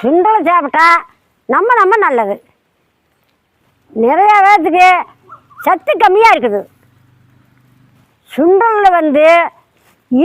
சுண்டலை சாப்பிட்டா நம்ம நம்ம நல்லது. நிறைய பேர்த்துக்கு சத்து கம்மியாக இருக்குது. சுண்டலில் வந்து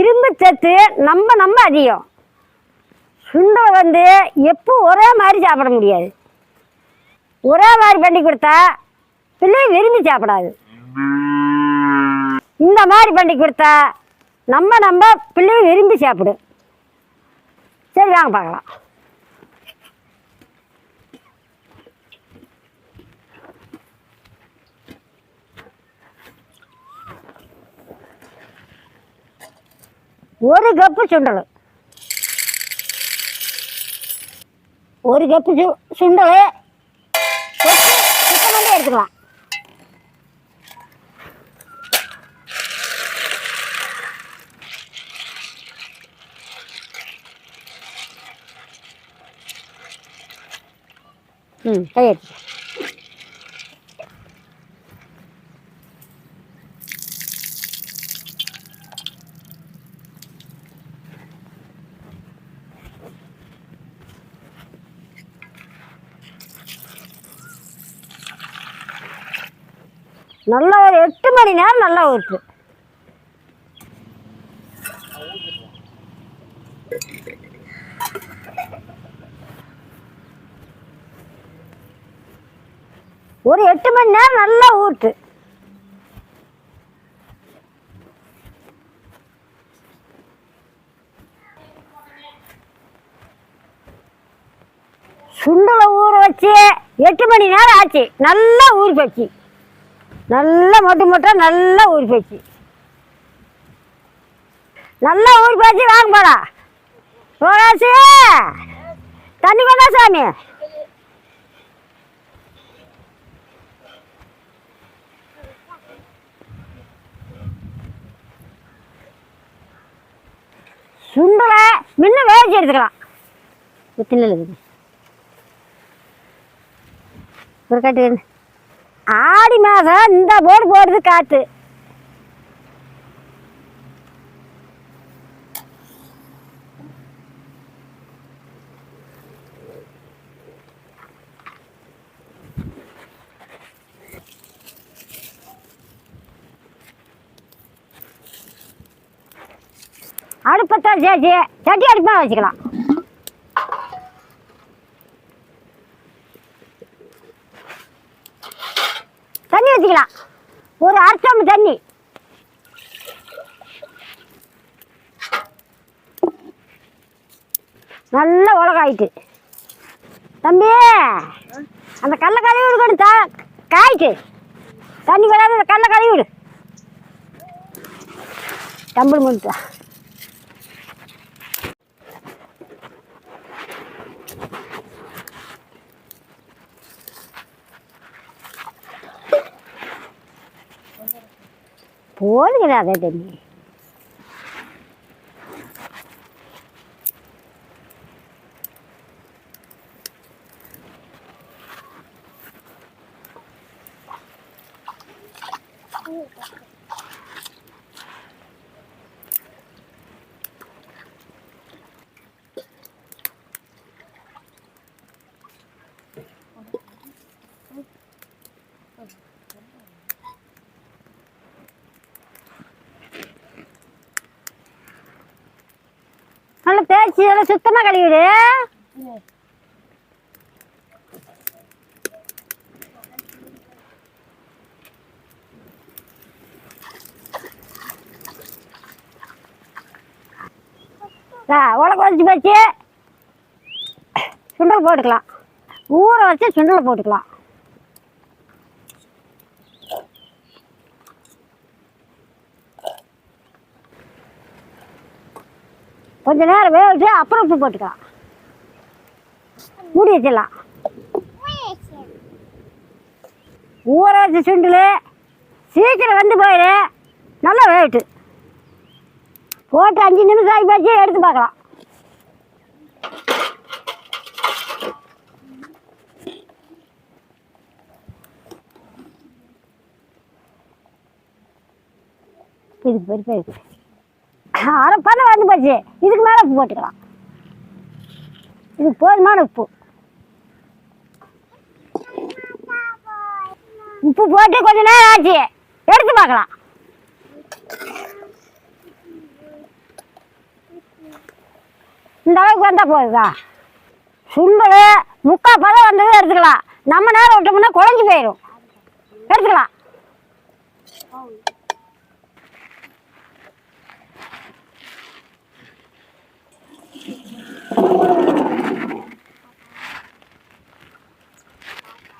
இரும்பு சத்து நம்ம நம்ம அதிகம். சுண்டலை வந்து எப்போ ஒரே மாதிரி சாப்பிட முடியாது. ஒரே மாதிரி பண்ணி கொடுத்தா பிள்ளை விரும்பி சாப்பிடாது. இந்த மாதிரி பண்ணி கொடுத்தா நம்ம நம்ம பிள்ளை விரும்பி சாப்பிடும். சரி வாங்க பார்க்கலாம். ஒரு கப்பு சுண்டல். ஒரு கப்பு சு சுண்டல். சுத்தம் எடுத்துக்கலாம். ம் கை நல்லா ஒரு எட்டு மணி நேரம் நல்லா ஊற்று. ஒரு எட்டு மணி நேரம் நல்லா ஊற்று. சுண்டலை ஊற வச்சு எட்டு மணி நேரம் ஆச்சு. நல்லா ஊறி போச்சு. நல்லா மொட்டு மொட்டை நல்லா ஊறி போச்சு. நல்லா ஊறி போச்சு வாங்க போடா போராசி தண்ணி கொண்டா சாமி. சுண்டலை முன்ன வேவிச்சு எடுத்துக்கலாம். திண்ணல் இருக்குது. ஒரு கட்டு. ஆடி மாதம் இந்த போர்டு போடுறது காற்று அடுப்பத்தான் சேச்சி சட்டி அடுப்பாக வச்சுக்கலாம் தண்ணி வச்சுக்கலாம் ஒரு அரைச்சம்பு தண்ணி நல்ல உலகாயிட்டு தம்பி அந்த கடல கழுவி விடு தா காய்க்கு. தண்ணி கிடையாது அந்த கடல கழுவி விடு டம்பிள் முடிச்சா போதுங்கடா அதே தண்ணி நல்லா தேய்ச்சி எல்லாம் சுத்தமாக கழுவிடு. உலக வச்சு போச்சு. சுண்டல் போட்டுக்கலாம். ஊற வச்சு சுண்டலை போட்டுக்கலாம். கொஞ்ச நேரம் வேக வச்சு அப்புறம் உப்பு போட்டுக்கலாம். மூடி வச்சிடலாம். ஊற வச்ச சுண்டல் சீக்கிரம் வந்து போயிடு நல்லா வேகட்டு. போட்டு அஞ்சு நிமிஷம் ஆகி போச்சு எடுத்து பார்க்கலாம். இது பெருசாக இருக்குது அரை பண்ண வந்து போச்சு. இதுக்கு மேலே உப்பு போட்டுக்கலாம். இது போதுமான உப்பு. உப்பு போட்டு கொஞ்ச நேரம் ஆச்சு. எடுத்து பார்க்கலாம். இந்த அளவுக்கு வந்தால் போதுதா? சுண்டல் முக்கால் பதம் வந்தது எடுத்துக்கலாம். நம்ம நேரம் விட்டோம்னா குழஞ்சி போயிடும் எடுத்துக்கலாம்.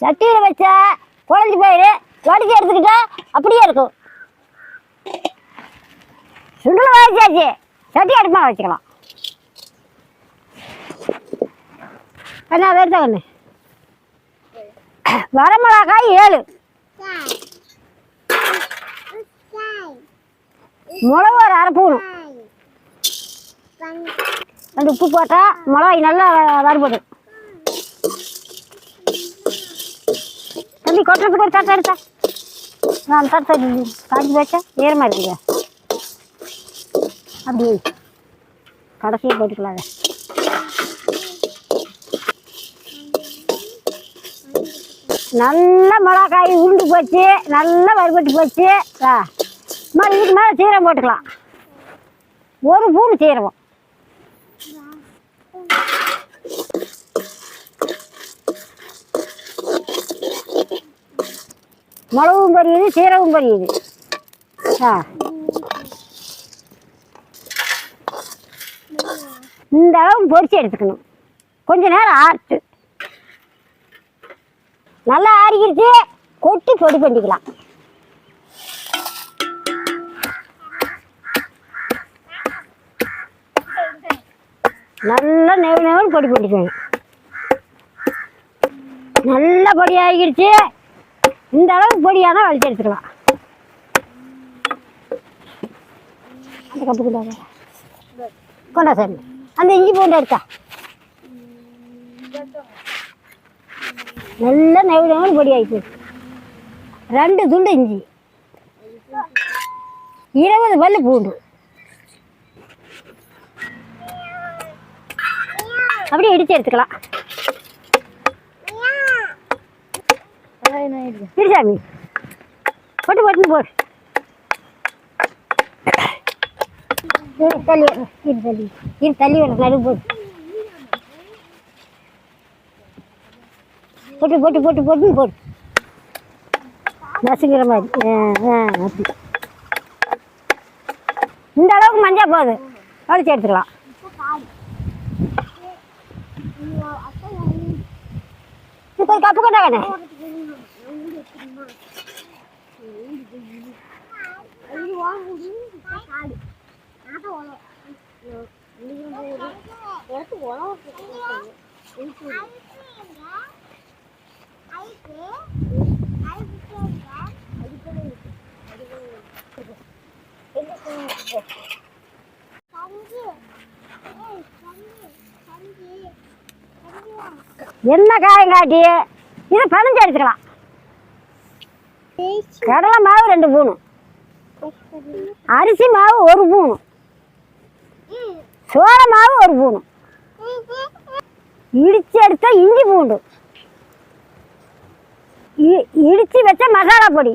சட்டியில் வச்சா குழஞ்சி போயிடு வடிச்சு எடுத்துக்கிட்டா அப்படியே இருக்கும். சுண்டல் வாங்கிச்சாச்சு சட்டி அடுப்பா வச்சுக்கலாம். என்ன வேறு கண்ணு வரமிளகாய் ஏழு. மிளகு ஒரு அரை பூணும் ரெண்டு உப்பு போட்டால் மிளகாய் நல்லா வறுபடும். தம்பி கொட்டுறதுக்கு ஒரு தட்டை எடுத்தா. நான் தட்டை காஞ்சி வச்சா ஈரமாக இருக்குங்க அப்படி கடைசியாக போட்டுக்கலாம் அதை. நல்ல மிளகாய் உருண்டு போச்சு. நல்லா வறுபட்டு போச்சு. ஆ. மாதிரி இதுக்கு மேலே சீரகம் போட்டுக்கலாம். ஒரு பூண்டு சீரகம். மிளகும் பொரியுது சீரகம் பொரியுது ஆ. இந்த அளவு பொரிச்சு எடுத்துக்கணும். கொஞ்ச நேரம் ஆட்டு நல்லா ஆறிக்கிடுச்சு கொட்டி பொடி பண்ணிக்கலாம். நல்லா நெவு நெவன் பொடி பண்ணிக்கோங்க. நல்லா பொடி ஆகிடுச்சு. இந்த அளவுக்கு பொடியானா வலிச்சு எடுத்துக்கலாம். அந்த கப்பு கொண்டா கொண்டா சார் அந்த இஞ்சி பூண்டு எடுத்தா. நல்லா நெவு பொடி ஆகிடுச்சு ரெண்டு துண்டு இஞ்சி. இருபது பல்லு பூண்டு. அப்படியே இடித்து எடுத்துக்கலாம். இரு சாமி போட்டு போட்டு போடு இரு தள்ளி வர, இரு தள்ளி இரு தள்ளி வர நடு போடு போட்டு போட்டு போட்டு போட்டு போடு நசுங்கிற மாதிரி ஆ ஆ இந்த அளவுக்கு மஞ்சள் போகுது அடிச்சு எடுத்துக்கலாம் இது ஒரு கப்பு கொண்டாங்கண்ணே என்ன காயம் காட்டி இதை பனஞ்சு எடுத்துக்கலாம் கடலை மாவு ரெண்டு பூணு அரிசி மாவு ஒரு பூணும் சோள மாவு ஒரு பூணும் இடிச்சு எடுத்த இஞ்சி பூண்டு. இ- இடிச்சு வச்ச மசாலா பொடி.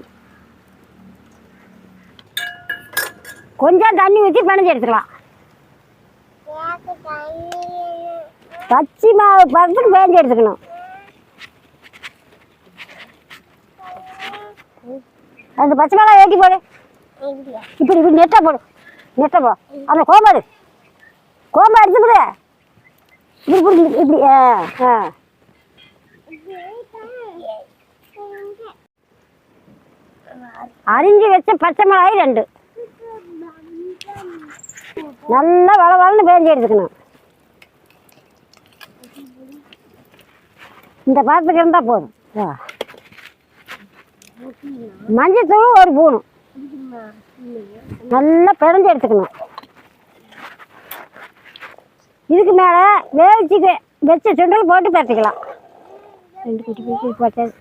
கொஞ்சம் தண்ணி ஊற்றி பனஞ்சு எடுத்துக்கலாம். பச்சை மாவு பதத்துக்கு பேஞ்சு எடுத்துக்கணும். அந்த பச்சை மிளகா ஏற்றி போடு. இப்படி இப்படி நெட்டை போடு நெட்டை போ. அந்த கோம்பாடு கோமா எடுத்து போடு. இப்படி இப்படி இப்படி ஆ ஆ. அரிஞ்சு வச்ச பச்சை மிளகாய் ரெண்டு. நல்லா வள வளன்னு பேஞ்சு எடுத்துக்கணும். இந்த பாத்திரத்துக்கு இருந்தால் போதும். ஆ. மஞ்சத்தூள் ஒரு பூணும். நல்லா பிணைஞ்சு எடுத்துக்கணும். இதுக்கு மேலே வேவிச்சு வெ- வச்ச சுண்டல் போட்டு பரட்டிக்கலாம். ரெண்டு குட்டி குட்டி போட்டது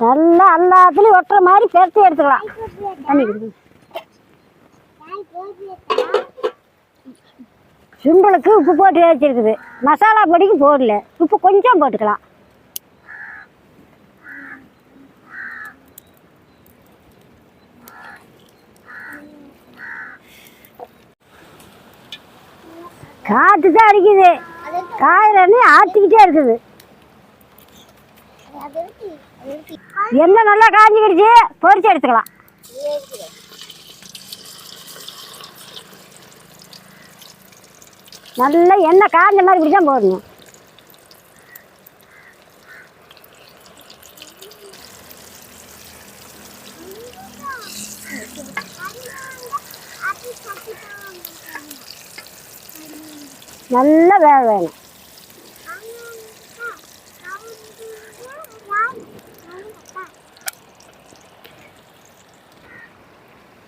நல்லா எல்லாத்துலேயும் ஒட்டுற மாதிரி பெருத்து எடுத்துக்கலாம். சுண்டலுக்கு உப்பு போட்டு வச்சிருக்குது மசாலா பொடிக்கு போடல. உப்பு கொஞ்சம் போட்டுக்கலாம். காற்று தான் அடிக்குது. காயிலன்னு ஆற்றிக்கிட்டே இருக்குது. எண்ணெய் நல்லா காஞ்சிக்கிடுச்சு? பொறிச்சு எடுத்துக்கலாம். நல்லா எண்ணெய் காஞ்ச மாதிரி இப்படி தான் போடணும். நல்லா வேக வேணும்.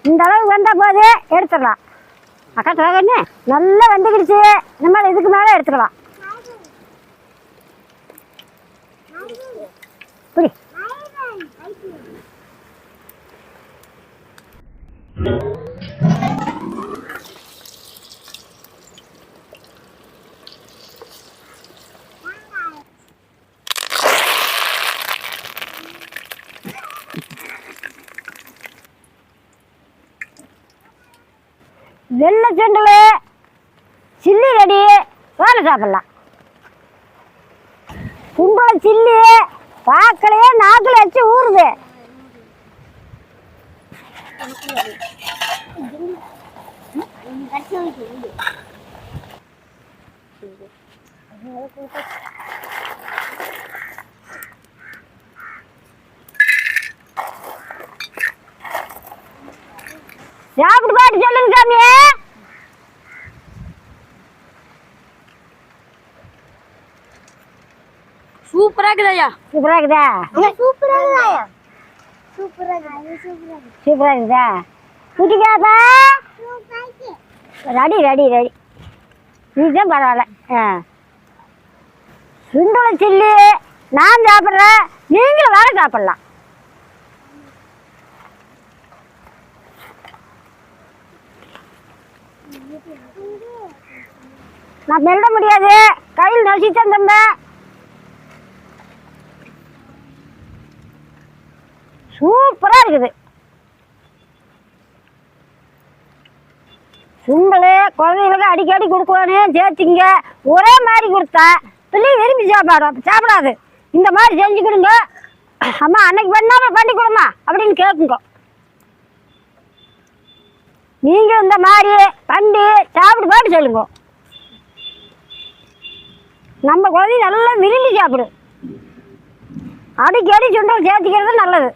இந்த அளவு வந்த போது எடுத்துடலாம். அக்கா தகன்னு நல்லா வெந்துக்கிடுச்சு. இனிமேல் இதுக்கு மேலே எடுத்துக்கலாம் புடி வெள்ளை சுண்டல் சில்லி ரெடி வேலை சாப்பிடலாம் சுண்டல் சில்லி பார்க்கலையே நாக்கில் வச்சு ஊறுது. சாப்பிட்டு பாட்டு சொல்லுங்க சாமியே. சூப்பரா இருக்குது? ஐயா சூப்பராக இருக்குதா சூப்பரா சூப்பரா சூப்பரா சூப்பராக இருக்குதா? குட்டிக்காப்பா ரெடி ரெடி ரெடி. இதுதான் பரவாயில்ல. ஆ. சுண்டலை சில்லி நான் சாப்பிட்றேன். நீங்களும் வேற சாப்பிட்லாம். நான் மெல்ல முடியாது. கையில் நசித்தான் தம்பேன் சூப்பராக இருக்குது. சுண்டல் குழந்தைங்களுக்கு அடிக்கடி கொடுக்கணும் சேர்த்திங்க ஒரே மாதிரி கொடுத்தா பிள்ளை விரும்பி சாப்பாடும் சாப்பிடாது. இந்த மாதிரி செஞ்சு கொடுங்க. அம்மா அன்னைக்கு பண்ணாம பண்ணி கொடுமா அப்படின்னு கேட்குங்க. நீங்கள் இந்த மாதிரி பண்ணி சாப்பிட்டு பாட்டு சொல்லுங்க. நம்ம குழந்தை நல்லா விரும்பி சாப்பிடும். அடிக்கடி சுண்டல் சேர்த்திக்கிறது நல்லது.